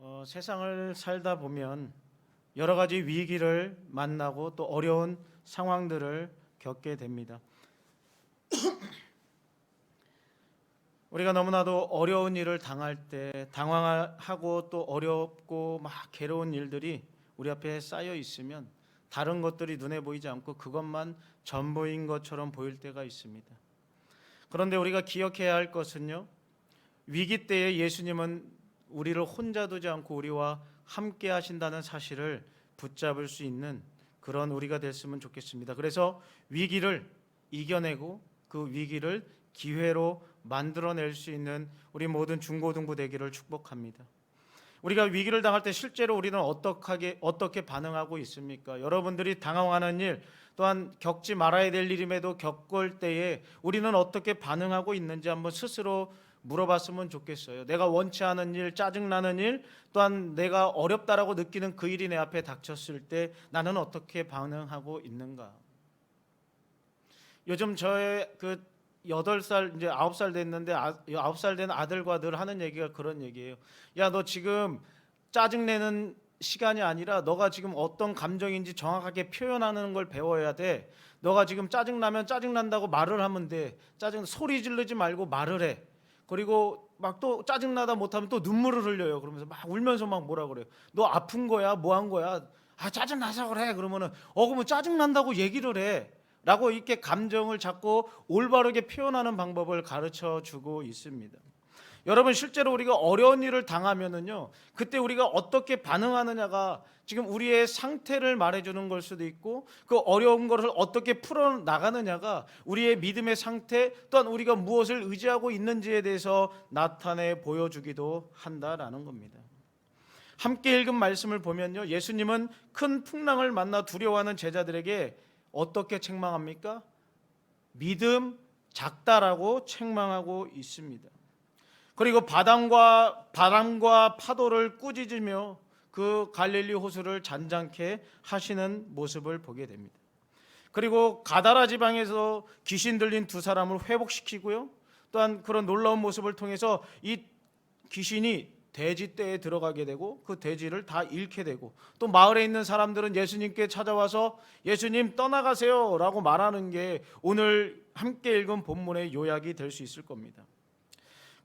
어, 세상을 살다 보면 여러 가지 위기를 만나고 또 어려운 상황들을 겪게 됩니다. 우리가 너무나도 어려운 일을 당할 때 당황하고 또 어렵고 막 괴로운 일들이 우리 앞에 쌓여 있으면 다른 것들이 눈에 보이지 않고 그것만 전부인 것처럼 보일 때가 있습니다. 그런데 우리가 기억해야 할 것은요. 위기 때에 예수님은 우리를 혼자 두지 않고 우리와 함께 하신다는 사실을 붙잡을 수 있는 그런 우리가 됐으면 좋겠습니다. 그래서 위기를 이겨내고 그 위기를 기회로 만들어낼 수 있는 우리 모든 중고등부 되기를 축복합니다. 우리가 위기를 당할 때 실제로 우리는 어떻게 어떻게 반응하고 있습니까? 여러분들이 당황하는 일 또한 겪지 말아야 될 일임에도 겪을 때에 우리는 어떻게 반응하고 있는지 한번 스스로 물어봤으면 좋겠어요. 내가 원치 않은 일, 짜증나는 일, 또한 내가 어렵다라고 느끼는 그 일이 내 앞에 닥쳤을 때 나는 어떻게 반응하고 있는가? 요즘 저의 그 여덟 살 이제 아홉 살 됐는데 아, 아홉 살 된 아들과 늘 하는 얘기가 그런 얘기예요. 야 너 지금 짜증 내는 시간이 아니라 너가 지금 어떤 감정인지 정확하게 표현하는 걸 배워야 돼. 너가 지금 짜증 나면 짜증 난다고 말을 하면 돼. 짜증 소리 지르지 말고 말을 해. 그리고 막 또 짜증 나다 못하면 또 눈물을 흘려요. 그러면서 막 울면서 막 뭐라 그래요. 너 아픈 거야? 뭐 한 거야? 아 짜증 나서 그래. 그러면은 어 그러면 짜증 난다고 얘기를 해. 라고 이렇게 감정을 자꾸 올바르게 표현하는 방법을 가르쳐 주고 있습니다. 여러분 실제로 우리가 어려운 일을 당하면은요. 그때 우리가 어떻게 반응하느냐가 지금 우리의 상태를 말해 주는 걸 수도 있고 그 어려운 것을 어떻게 풀어 나가느냐가 우리의 믿음의 상태 또한 우리가 무엇을 의지하고 있는지에 대해서 나타내 보여 주기도 한다라는 겁니다. 함께 읽은 말씀을 보면요. 예수님은 큰 풍랑을 만나 두려워하는 제자들에게 어떻게 책망합니까? 믿음 작다라고 책망하고 있습니다. 그리고 바람과 바람과 파도를 꾸짖으며 그 갈릴리 호수를 잔잔케 하시는 모습을 보게 됩니다. 그리고 가다라 지방에서 귀신 들린 두 사람을 회복시키고요. 또한 그런 놀라운 모습을 통해서 이 귀신이 돼지떼에 들어가게 되고 그 돼지를 다 잃게 되고 또 마을에 있는 사람들은 예수님께 찾아와서 예수님 떠나가세요라고 말하는 게 오늘 함께 읽은 본문의 요약이 될 수 있을 겁니다.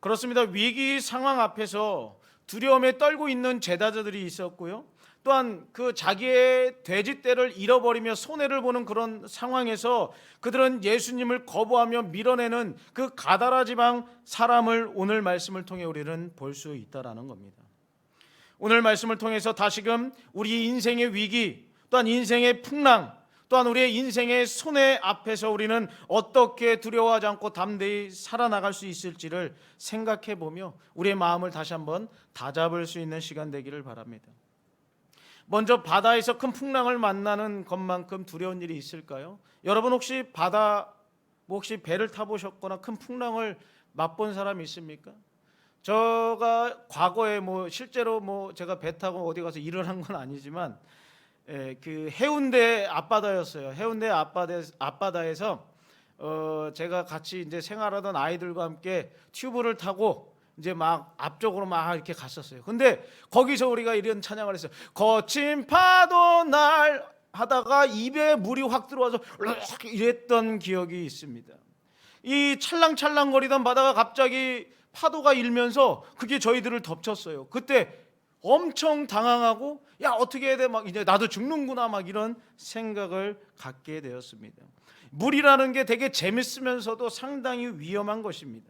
그렇습니다. 위기 상황 앞에서 두려움에 떨고 있는 제자들이 있었고요. 또한 그 자기의 돼지떼를 잃어버리며 손해를 보는 그런 상황에서 그들은 예수님을 거부하며 밀어내는 그 가다라 지방 사람을 오늘 말씀을 통해 우리는 볼 수 있다라는 겁니다. 오늘 말씀을 통해서 다시금 우리 인생의 위기 또한 인생의 풍랑 또한 우리의 인생의 손해 앞에서 우리는 어떻게 두려워하지 않고 담대히 살아나갈 수 있을지를 생각해 보며 우리의 마음을 다시 한번 다잡을 수 있는 시간 되기를 바랍니다. 먼저 바다에서 큰 풍랑을 만나는 것만큼 두려운 일이 있을까요? 여러분 혹시 바다 뭐 혹시 배를 타보셨거나 큰 풍랑을 맛본 사람이 있습니까? 제가 과거에 뭐 실제로 뭐 제가 배 타고 어디 가서 일을 한 건 아니지만 예, 그 해운대 앞바다였어요. 해운대 앞바다 앞바다에서 어 제가 같이 이제 생활하던 아이들과 함께 튜브를 타고 이제 막 앞쪽으로 막 이렇게 갔었어요. 근데 거기서 우리가 이런 찬양을 했어요. 거친 파도 날 하다가 입에 물이 확 들어와서 이랬던 기억이 있습니다. 이 찰랑찰랑거리던 바다가 갑자기 파도가 일면서 그게 저희들을 덮쳤어요. 그때 엄청 당황하고 야 어떻게 해야 돼? 막 이제 나도 죽는구나 막 이런 생각을 갖게 되었습니다. 물이라는 게 되게 재밌으면서도 상당히 위험한 것입니다.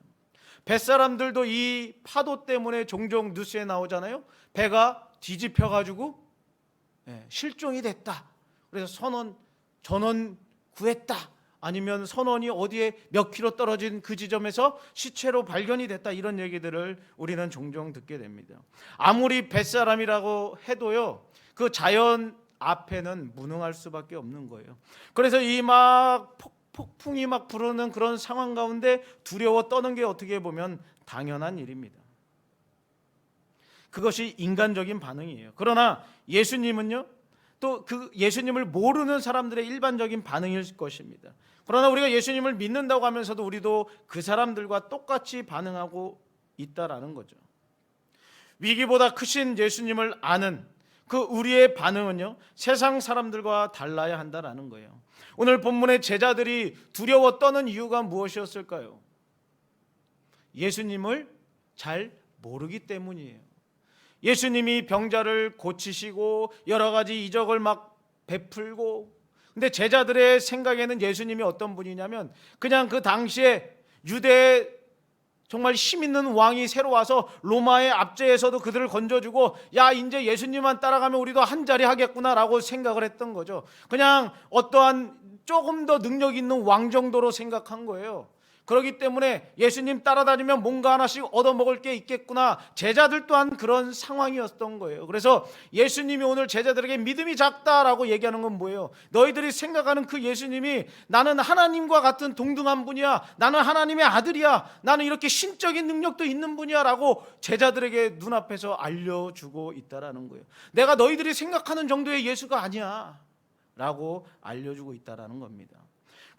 뱃사람들도 이 파도 때문에 종종 뉴스에 나오잖아요. 배가 뒤집혀 가지고 예, 실종이 됐다. 그래서 선원 전원 구했다. 아니면 선원이 어디에 몇 킬로 떨어진 그 지점에서 시체로 발견이 됐다 이런 얘기들을 우리는 종종 듣게 됩니다. 아무리 뱃사람이라고 해도요. 그 자연 앞에는 무능할 수밖에 없는 거예요. 그래서 이막 폭풍이 막 부르는 그런 상황 가운데 두려워 떠는 게 어떻게 보면 당연한 일입니다. 그것이 인간적인 반응이에요. 그러나 예수님은요. 또 그 예수님을 모르는 사람들의 일반적인 반응일 것입니다. 그러나 우리가 예수님을 믿는다고 하면서도 우리도 그 사람들과 똑같이 반응하고 있다라는 거죠. 위기보다 크신 예수님을 아는 그 우리의 반응은요 세상 사람들과 달라야 한다라는 거예요. 오늘 본문의 제자들이 두려워 떠는 이유가 무엇이었을까요? 예수님을 잘 모르기 때문이에요. 예수님이 병자를 고치시고 여러 가지 이적을 막 베풀고 근데 제자들의 생각에는 예수님이 어떤 분이냐면 그냥 그 당시에 유대 정말 힘 있는 왕이 새로 와서 로마의 압제에서도 그들을 건져주고 야 이제 예수님만 따라가면 우리도 한 자리 하겠구나라고 생각을 했던 거죠. 그냥 어떠한 조금 더 능력 있는 왕 정도로 생각한 거예요. 그렇기 때문에 예수님 따라다니면 뭔가 하나씩 얻어먹을 게 있겠구나. 제자들 또한 그런 상황이었던 거예요. 그래서 예수님이 오늘 제자들에게 믿음이 작다라고 얘기하는 건 뭐예요? 너희들이 생각하는 그 예수님이 나는 하나님과 같은 동등한 분이야. 나는 하나님의 아들이야. 나는 이렇게 신적인 능력도 있는 분이야. 라고 제자들에게 눈앞에서 알려주고 있다라는 거예요. 내가 너희들이 생각하는 정도의 예수가 아니야. 라고 알려주고 있다라는 겁니다.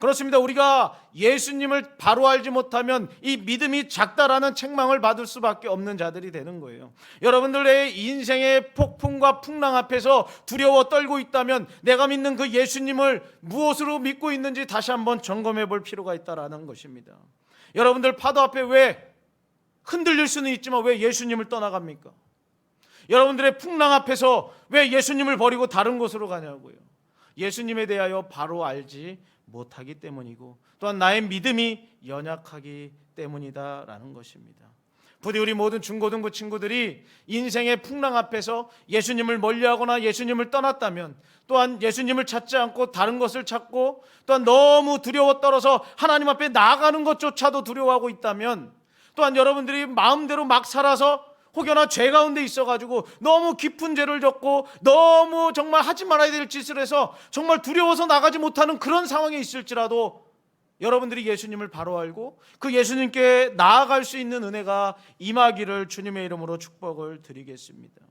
그렇습니다. 우리가 예수님을 바로 알지 못하면 이 믿음이 작다라는 책망을 받을 수밖에 없는 자들이 되는 거예요. 여러분들의 인생의 폭풍과 풍랑 앞에서 두려워 떨고 있다면 내가 믿는 그 예수님을 무엇으로 믿고 있는지 다시 한번 점검해 볼 필요가 있다라는 것입니다. 여러분들 파도 앞에 왜 흔들릴 수는 있지만 왜 예수님을 떠나갑니까? 여러분들의 풍랑 앞에서 왜 예수님을 버리고 다른 곳으로 가냐고요. 예수님에 대하여 바로 알지 못하기 때문이고 또한 나의 믿음이 연약하기 때문이다라는 것입니다. 부디 우리 모든 중고등부 친구들이 인생의 풍랑 앞에서 예수님을 멀리하거나 예수님을 떠났다면 또한 예수님을 찾지 않고 다른 것을 찾고 또한 너무 두려워 떨어서 하나님 앞에 나아가는 것조차도 두려워하고 있다면 또한 여러분들이 마음대로 막 살아서 혹여나 죄 가운데 있어가지고 너무 깊은 죄를 졌고 너무 정말 하지 말아야 될 짓을 해서 정말 두려워서 나가지 못하는 그런 상황에 있을지라도 여러분들이 예수님을 바로 알고 그 예수님께 나아갈 수 있는 은혜가 임하기를 주님의 이름으로 축복을 드리겠습니다.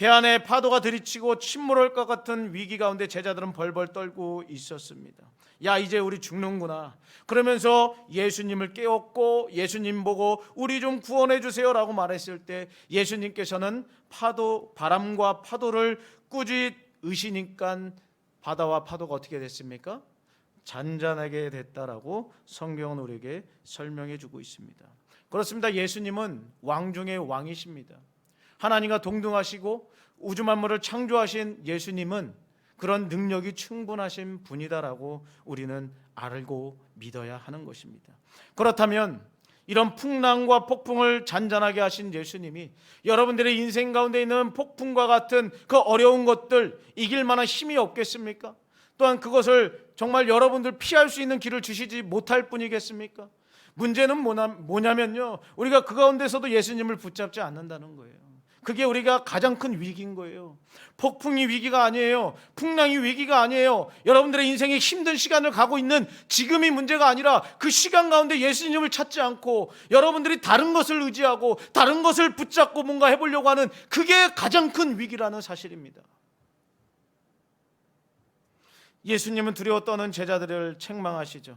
배 안에 파도가 들이치고 침몰할 것 같은 위기 가운데 제자들은 벌벌 떨고 있었습니다. 야 이제 우리 죽는구나. 그러면서 예수님을 깨웠고 예수님 보고 우리 좀 구원해 주세요라고 말했을 때 예수님께서는 파도 바람과 파도를 꾸짖 으시니까 바다와 파도가 어떻게 됐습니까? 잔잔하게 됐다라고 성경은 우리에게 설명해 주고 있습니다. 그렇습니다. 예수님은 왕 중의 왕이십니다. 하나님과 동등하시고 우주 만물을 창조하신 예수님은 그런 능력이 충분하신 분이다라고 우리는 알고 믿어야 하는 것입니다. 그렇다면 이런 풍랑과 폭풍을 잔잔하게 하신 예수님이 여러분들의 인생 가운데 있는 폭풍과 같은 그 어려운 것들 이길 만한 힘이 없겠습니까? 또한 그것을 정말 여러분들 피할 수 있는 길을 주시지 못할 뿐이겠습니까? 문제는 뭐냐면요. 우리가 그 가운데서도 예수님을 붙잡지 않는다는 거예요. 그게 우리가 가장 큰 위기인 거예요. 폭풍이 위기가 아니에요. 풍랑이 위기가 아니에요. 여러분들의 인생에 힘든 시간을 가고 있는 지금이 문제가 아니라 그 시간 가운데 예수님을 찾지 않고 여러분들이 다른 것을 의지하고 다른 것을 붙잡고 뭔가 해보려고 하는 그게 가장 큰 위기라는 사실입니다. 예수님은 두려워 떠는 제자들을 책망하시죠.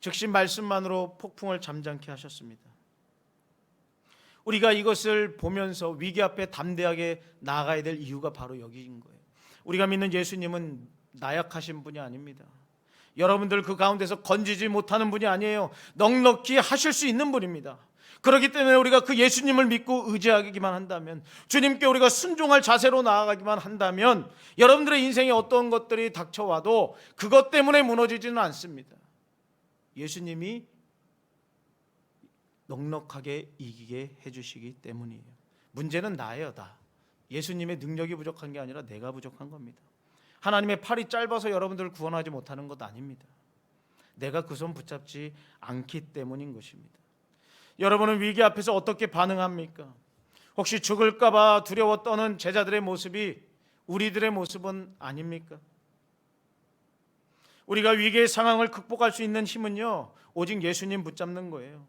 즉시 말씀만으로 폭풍을 잠잠케 하셨습니다. 우리가 이것을 보면서 위기 앞에 담대하게 나아가야 될 이유가 바로 여기인 거예요. 우리가 믿는 예수님은 나약하신 분이 아닙니다. 여러분들 그 가운데서 건지지 못하는 분이 아니에요. 넉넉히 하실 수 있는 분입니다. 그렇기 때문에 우리가 그 예수님을 믿고 의지하기만 한다면 주님께 우리가 순종할 자세로 나아가기만 한다면 여러분들의 인생에 어떤 것들이 닥쳐와도 그것 때문에 무너지지는 않습니다. 예수님이 넉넉하게 이기게 해주시기 때문이에요. 문제는 나예요, 나. 예수님의 능력이 부족한 게 아니라 내가 부족한 겁니다. 하나님의 팔이 짧아서 여러분들을 구원하지 못하는 것 아닙니다. 내가 그 손 붙잡지 않기 때문인 것입니다. 여러분은 위기 앞에서 어떻게 반응합니까? 혹시 죽을까봐 두려워 떠는 제자들의 모습이 우리들의 모습은 아닙니까? 우리가 위기의 상황을 극복할 수 있는 힘은요, 오직 예수님 붙잡는 거예요.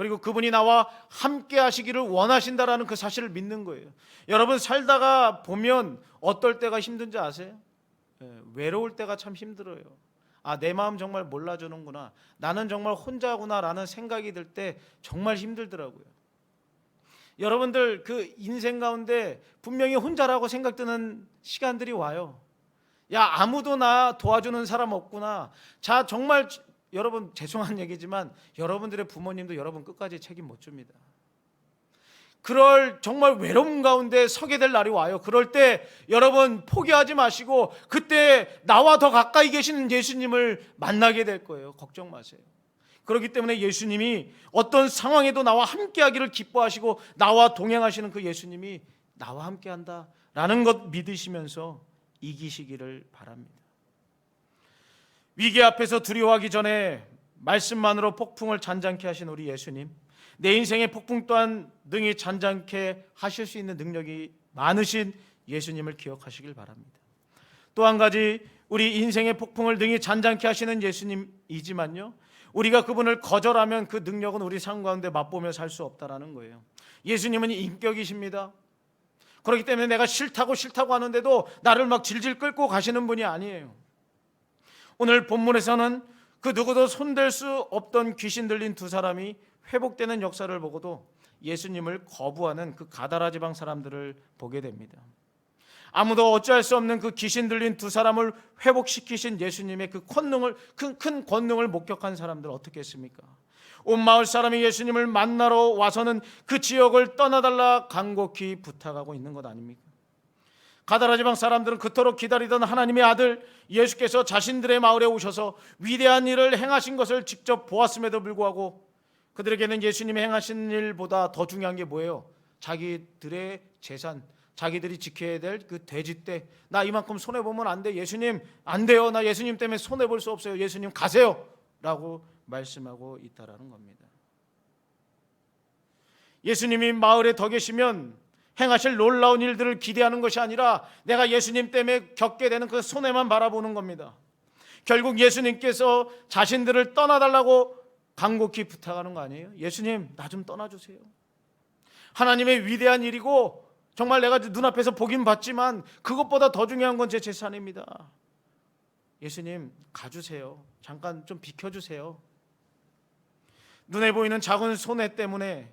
그리고 그분이 나와 함께 하시기를 원하신다라는 그 사실을 믿는 거예요. 여러분 살다가 보면 어떨 때가 힘든지 아세요? 예, 외로울 때가 참 힘들어요. 아, 내 마음 정말 몰라주는구나. 나는 정말 혼자구나라는 생각이 들 때 정말 힘들더라고요. 여러분들 그 인생 가운데 분명히 혼자라고 생각드는 시간들이 와요. 야 아무도 나 도와주는 사람 없구나. 자 정말 여러분 죄송한 얘기지만 여러분들의 부모님도 여러분 끝까지 책임 못 줍니다. 그럴 정말 외로움 가운데 서게 될 날이 와요. 그럴 때 여러분 포기하지 마시고 그때 나와 더 가까이 계시는 예수님을 만나게 될 거예요. 걱정 마세요. 그렇기 때문에 예수님이 어떤 상황에도 나와 함께 하기를 기뻐하시고 나와 동행하시는 그 예수님이 나와 함께 한다라는 것 믿으시면서 이기시기를 바랍니다. 위기 앞에서 두려워하기 전에 말씀만으로 폭풍을 잔잔케 하신 우리 예수님, 내 인생의 폭풍 또한 능히 잔잔케 하실 수 있는 능력이 많으신 예수님을 기억하시길 바랍니다. 또 한 가지 우리 인생의 폭풍을 능히 잔잔케 하시는 예수님이지만요. 우리가 그분을 거절하면 그 능력은 우리 삶 가운데 맛보며 살 수 없다라는 거예요. 예수님은 인격이십니다. 그렇기 때문에 내가 싫다고 싫다고 하는데도 나를 막 질질 끌고 가시는 분이 아니에요. 오늘 본문에서는 그 누구도 손댈 수 없던 귀신 들린 두 사람이 회복되는 역사를 보고도 예수님을 거부하는 그 가다라 지방 사람들을 보게 됩니다. 아무도 어찌할 수 없는 그 귀신 들린 두 사람을 회복시키신 예수님의 그 권능을 큰, 큰 권능을 목격한 사람들 어떻게 했습니까? 온 마을 사람이 예수님을 만나러 와서는 그 지역을 떠나달라 간곡히 부탁하고 있는 것 아닙니까? 가다라 지방 사람들은 그토록 기다리던 하나님의 아들 예수께서 자신들의 마을에 오셔서 위대한 일을 행하신 것을 직접 보았음에도 불구하고 그들에게는 예수님이 행하신 일보다 더 중요한 게 뭐예요? 자기들의 재산, 자기들이 지켜야 될 그 돼지 떼. 나 이만큼 손해 보면 안 돼. 예수님 안 돼요. 나 예수님 때문에 손해 볼 수 없어요. 예수님 가세요.라고 말씀하고 있다라는 겁니다. 예수님이 마을에 더 계시면 행하실 놀라운 일들을 기대하는 것이 아니라 내가 예수님 때문에 겪게 되는 그 손해만 바라보는 겁니다. 결국 예수님께서 자신들을 떠나달라고 간곡히 부탁하는 거 아니에요? 예수님, 나 좀 떠나주세요. 하나님의 위대한 일이고 정말 내가 눈앞에서 보긴 봤지만 그것보다 더 중요한 건 제 재산입니다. 예수님, 가주세요. 잠깐 좀 비켜주세요. 눈에 보이는 작은 손해 때문에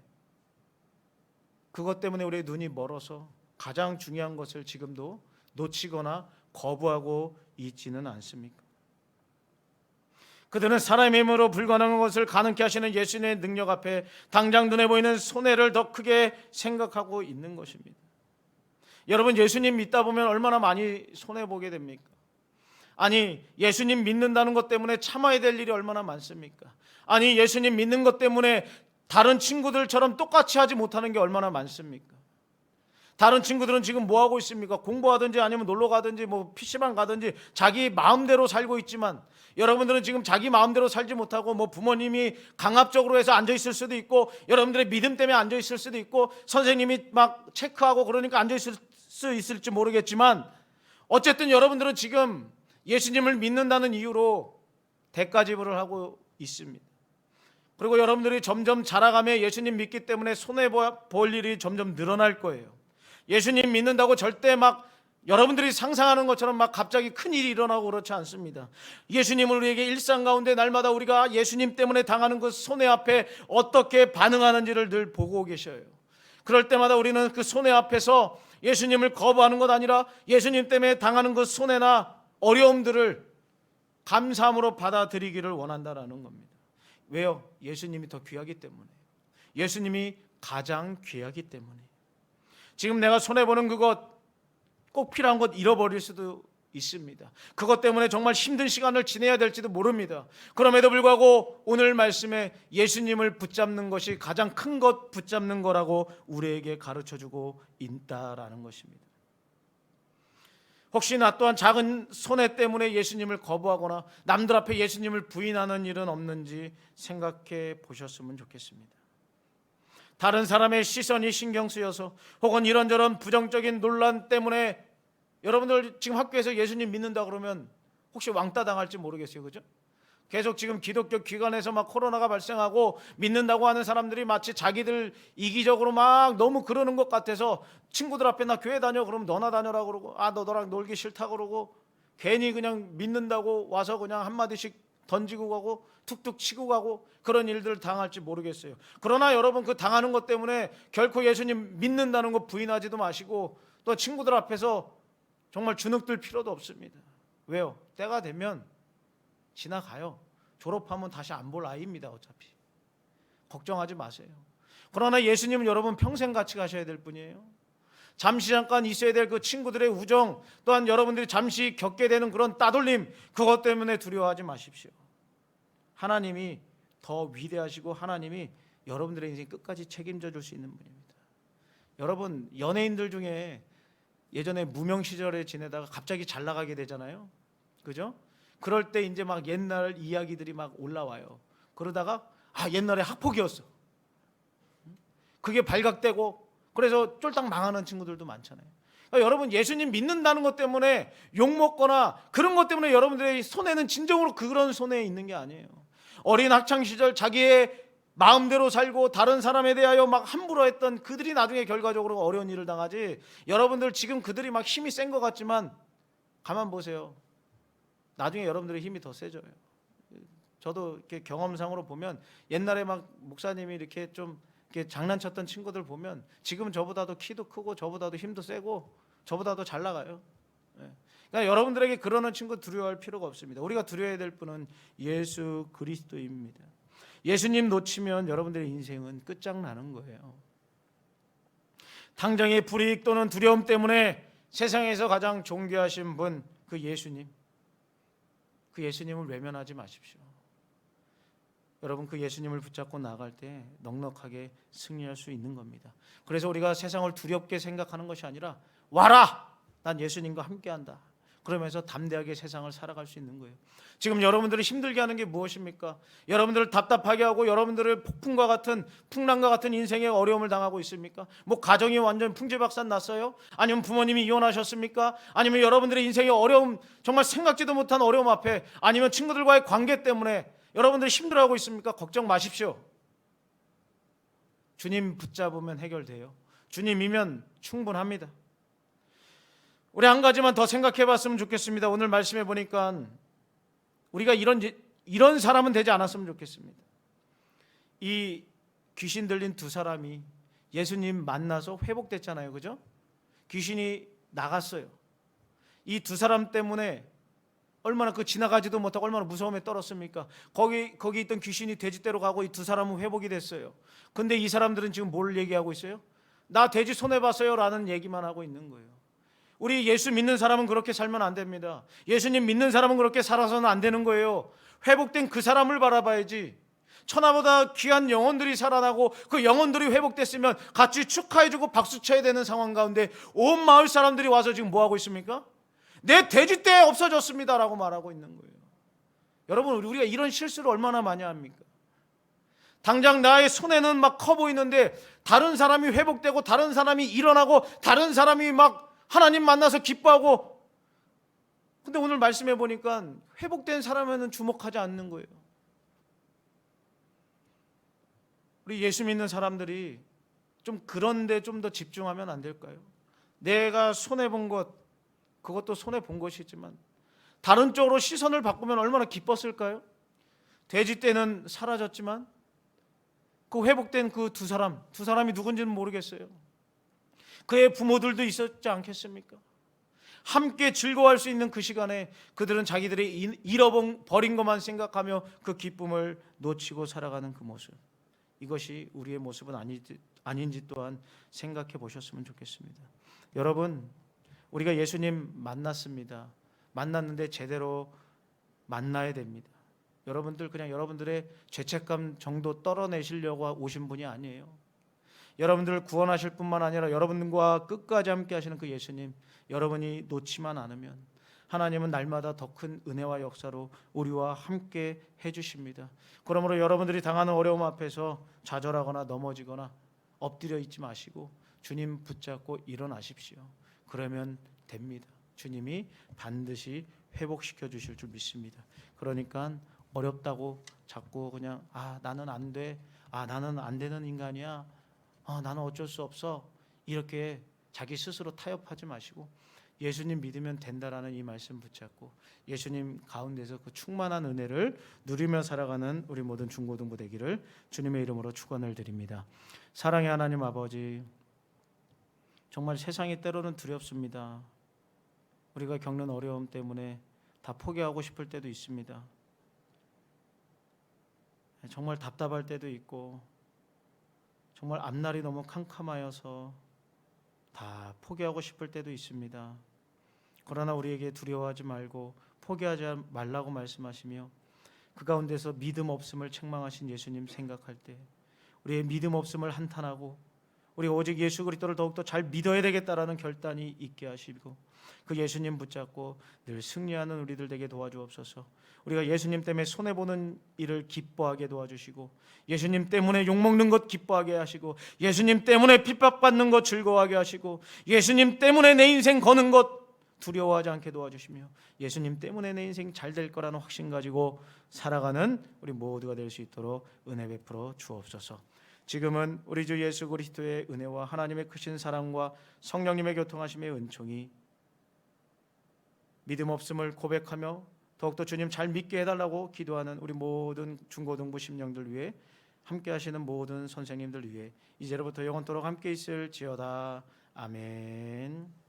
그것 때문에 우리의 눈이 멀어서 가장 중요한 것을 지금도 놓치거나 거부하고 있지는 않습니까? 그들은 사람의 힘으로 불가능한 것을 가능케 하시는 예수님의 능력 앞에 당장 눈에 보이는 손해를 더 크게 생각하고 있는 것입니다. 여러분 예수님 믿다 보면 얼마나 많이 손해 보게 됩니까? 아니 예수님 믿는다는 것 때문에 참아야 될 일이 얼마나 많습니까? 아니 예수님 믿는 것 때문에 다른 친구들처럼 똑같이 하지 못하는 게 얼마나 많습니까? 다른 친구들은 지금 뭐 하고 있습니까? 공부하든지 아니면 놀러 가든지 뭐 PC방 가든지 자기 마음대로 살고 있지만 여러분들은 지금 자기 마음대로 살지 못하고 뭐 부모님이 강압적으로 해서 앉아 있을 수도 있고 여러분들의 믿음 때문에 앉아 있을 수도 있고 선생님이 막 체크하고 그러니까 앉아 있을 수 있을지 모르겠지만 어쨌든 여러분들은 지금 예수님을 믿는다는 이유로 대가 지불을 하고 있습니다. 그리고 여러분들이 점점 자라가며 예수님 믿기 때문에 손해 볼 일이 점점 늘어날 거예요. 예수님 믿는다고 절대 막 여러분들이 상상하는 것처럼 막 갑자기 큰 일이 일어나고 그렇지 않습니다. 예수님을 우리에게 일상 가운데 날마다 우리가 예수님 때문에 당하는 그 손해 앞에 어떻게 반응하는지를 늘 보고 계셔요. 그럴 때마다 우리는 그 손해 앞에서 예수님을 거부하는 것 아니라 예수님 때문에 당하는 그 손해나 어려움들을 감사함으로 받아들이기를 원한다라는 겁니다. 왜요? 예수님이 더 귀하기 때문에. 예수님이 가장 귀하기 때문에. 지금 내가 손해 보는 그것 꼭 필요한 것 잃어버릴 수도 있습니다. 그것 때문에 정말 힘든 시간을 지내야 될지도 모릅니다. 그럼에도 불구하고 오늘 말씀에 예수님을 붙잡는 것이 가장 큰 것 붙잡는 거라고 우리에게 가르쳐 주고 있다라는 것입니다. 혹시 나 또한 작은 손해 때문에 예수님을 거부하거나 남들 앞에 예수님을 부인하는 일은 없는지 생각해 보셨으면 좋겠습니다. 다른 사람의 시선이 신경 쓰여서 혹은 이런저런 부정적인 논란 때문에 여러분들 지금 학교에서 예수님 믿는다 그러면 혹시 왕따 당할지 모르겠어요. 그죠? 계속 지금 기독교 기관에서 막 코로나가 발생하고 믿는다고 하는 사람들이 마치 자기들 이기적으로 막 너무 그러는 것 같아서 친구들 앞에 나 교회 다녀 그러면 너나 다녀라 그러고 아너 너랑 놀기 싫다 그러고 괜히 그냥 믿는다고 와서 그냥 한마디씩 던지고 가고 툭툭 치고 가고 그런 일들을 당할지 모르겠어요. 그러나 여러분 그 당하는 것 때문에 결코 예수님 믿는다는 거 부인하지도 마시고 또 친구들 앞에서 정말 주눅들 필요도 없습니다. 왜요? 때가 되면 지나가요. 졸업하면 다시 안 볼 아이입니다. 어차피 걱정하지 마세요. 그러나 예수님은 여러분 평생 같이 가셔야 될 분이에요. 잠시 잠깐 있어야 될 그 친구들의 우정 또한 여러분들이 잠시 겪게 되는 그런 따돌림 그것 때문에 두려워하지 마십시오. 하나님이 더 위대하시고 하나님이 여러분들의 인생 끝까지 책임져 줄 수 있는 분입니다. 여러분 연예인들 중에 예전에 무명 시절에 지내다가 갑자기 잘 나가게 되잖아요. 그죠? 그럴 때 이제 막 옛날 이야기들이 막 올라와요. 그러다가 아 옛날에 학폭이었어. 그게 발각되고 그래서 쫄딱 망하는 친구들도 많잖아요. 그러니까 여러분 예수님 믿는다는 것 때문에 욕 먹거나 그런 것 때문에 여러분들의 손해는 진정으로 그런 손해에 있는 게 아니에요. 어린 학창 시절 자기의 마음대로 살고 다른 사람에 대하여 막 함부로 했던 그들이 나중에 결과적으로 어려운 일을 당하지. 여러분들 지금 그들이 막 힘이 센 것 같지만 가만 보세요. 나중에 여러분들의 힘이 더 세져요. 저도 이렇게 경험상으로 보면 옛날에 막 목사님이 이렇게 좀 이렇게 장난쳤던 친구들 보면 지금 저보다도 키도 크고 저보다도 힘도 세고 저보다도 잘 나가요. 예. 그러니까 여러분들에게 그러는 친구 두려워할 필요가 없습니다. 우리가 두려워야 될 분은 예수 그리스도입니다. 예수님 놓치면 여러분들의 인생은 끝장나는 거예요. 당장의 불이익 또는 두려움 때문에 세상에서 가장 존귀하신 분 그 예수님 그 예수님을 외면하지 마십시오. 여러분 그 예수님을 붙잡고 나갈 때 넉넉하게 승리할 수 있는 겁니다. 그래서 우리가 세상을 두렵게 생각하는 것이 아니라 와라! 난 예수님과 함께한다. 그러면서 담대하게 세상을 살아갈 수 있는 거예요. 지금 여러분들을 힘들게 하는 게 무엇입니까? 여러분들을 답답하게 하고 여러분들을 폭풍과 같은 풍랑과 같은 인생의 어려움을 당하고 있습니까? 뭐 가정이 완전 풍지박산 났어요? 아니면 부모님이 이혼하셨습니까? 아니면 여러분들의 인생의 어려움 정말 생각지도 못한 어려움 앞에 아니면 친구들과의 관계 때문에 여러분들이 힘들어하고 있습니까? 걱정 마십시오. 주님 붙잡으면 해결돼요. 주님이면 충분합니다. 우리 한 가지만 더 생각해 봤으면 좋겠습니다. 오늘 말씀해 보니까 우리가 이런 이런 사람은 되지 않았으면 좋겠습니다. 이 귀신 들린 두 사람이 예수님 만나서 회복됐잖아요. 그죠? 귀신이 나갔어요. 이 두 사람 때문에 얼마나 그 지나가지도 못하고 얼마나 무서움에 떨었습니까? 거기 거기 있던 귀신이 돼지떼로 가고 이 두 사람은 회복이 됐어요. 근데 이 사람들은 지금 뭘 얘기하고 있어요? 나 돼지 손해 봤어요라는 얘기만 하고 있는 거예요. 우리 예수 믿는 사람은 그렇게 살면 안 됩니다. 예수님 믿는 사람은 그렇게 살아서는 안 되는 거예요. 회복된 그 사람을 바라봐야지. 천하보다 귀한 영혼들이 살아나고 그 영혼들이 회복됐으면 같이 축하해주고 박수 쳐야 되는 상황 가운데 온 마을 사람들이 와서 지금 뭐 하고 있습니까? 내 돼지 떼 없어졌습니다라고 말하고 있는 거예요. 여러분 우리가 이런 실수를 얼마나 많이 합니까? 당장 나의 손에는 막 커 보이는데 다른 사람이 회복되고 다른 사람이 일어나고 다른 사람이 막 하나님 만나서 기뻐하고 근데 오늘 말씀해 보니까 회복된 사람에는 주목하지 않는 거예요. 우리 예수 믿는 사람들이 좀 그런데 좀 더 집중하면 안 될까요? 내가 손해 본 것, 그것도 손해 본 것이지만 다른 쪽으로 시선을 바꾸면 얼마나 기뻤을까요? 돼지 떼는 사라졌지만 그 회복된 그 두 사람, 두 사람이 누군지는 모르겠어요. 그의 부모들도 있었지 않겠습니까? 함께 즐거워할 수 있는 그 시간에 그들은 자기들이 잃어버린 것만 생각하며 그 기쁨을 놓치고 살아가는 그 모습. 이것이 우리의 모습은 아닌지, 아닌지 또한 생각해 보셨으면 좋겠습니다. 여러분, 우리가 예수님 만났습니다. 만났는데 제대로 만나야 됩니다. 여러분들 그냥 여러분들의 죄책감 정도 떨어내시려고 오신 분이 아니에요. 여러분들을 구원하실 뿐만 아니라 여러분과 끝까지 함께 하시는 그 예수님 여러분이 놓지만 않으면 하나님은 날마다 더 큰 은혜와 역사로 우리와 함께 해 주십니다. 그러므로 여러분들이 당하는 어려움 앞에서 좌절하거나 넘어지거나 엎드려 있지 마시고 주님 붙잡고 일어나십시오. 그러면 됩니다. 주님이 반드시 회복시켜 주실 줄 믿습니다. 그러니까 어렵다고 자꾸 그냥 아 나는 안 돼. 아 나는 안 되는 인간이야. 아, 나는 어쩔 수 없어. 이렇게 자기 스스로 타협하지 마시고 예수님 믿으면 된다라는 이 말씀 붙잡고 예수님 가운데서 그 충만한 은혜를 누리며 살아가는 우리 모든 중고등부 되기를 주님의 이름으로 축원을 드립니다. 사랑의 하나님 아버지 정말 세상이 때로는 두렵습니다. 우리가 겪는 어려움 때문에 다 포기하고 싶을 때도 있습니다. 정말 답답할 때도 있고 정말 앞날이 너무 캄캄하여서 다 포기하고 싶을 때도 있습니다. 그러나 우리에게 두려워하지 말고 포기하지 말라고 말씀하시며 그 가운데서 믿음 없음을 책망하신 예수님 생각할 때 우리의 믿음 없음을 한탄하고 우리 오직 예수 그리스도를 더욱더 잘 믿어야 되겠다라는 결단이 있게 하시고 그 예수님 붙잡고 늘 승리하는 우리들 되게 도와주옵소서. 우리가 예수님 때문에 손해 보는 일을 기뻐하게 도와주시고 예수님 때문에 욕 먹는 것 기뻐하게 하시고 예수님 때문에 핍박받는 것 즐거워하게 하시고 예수님 때문에 내 인생 거는 것 두려워하지 않게 도와주시며 예수님 때문에 내 인생 잘 될 거라는 확신 가지고 살아가는 우리 모두가 될 수 있도록 은혜 베풀어 주옵소서. 지금은 우리 주 예수 그리스도의 은혜와 하나님의 크신 사랑과 성령님의 교통하심의 은총이 믿음 없음을 고백하며 더욱더 주님 잘 믿게 해달라고 기도하는 우리 모든 중고등부 심령들 위해 함께 하시는 모든 선생님들 위해 이제로부터 영원토록 함께 있을지어다 아멘.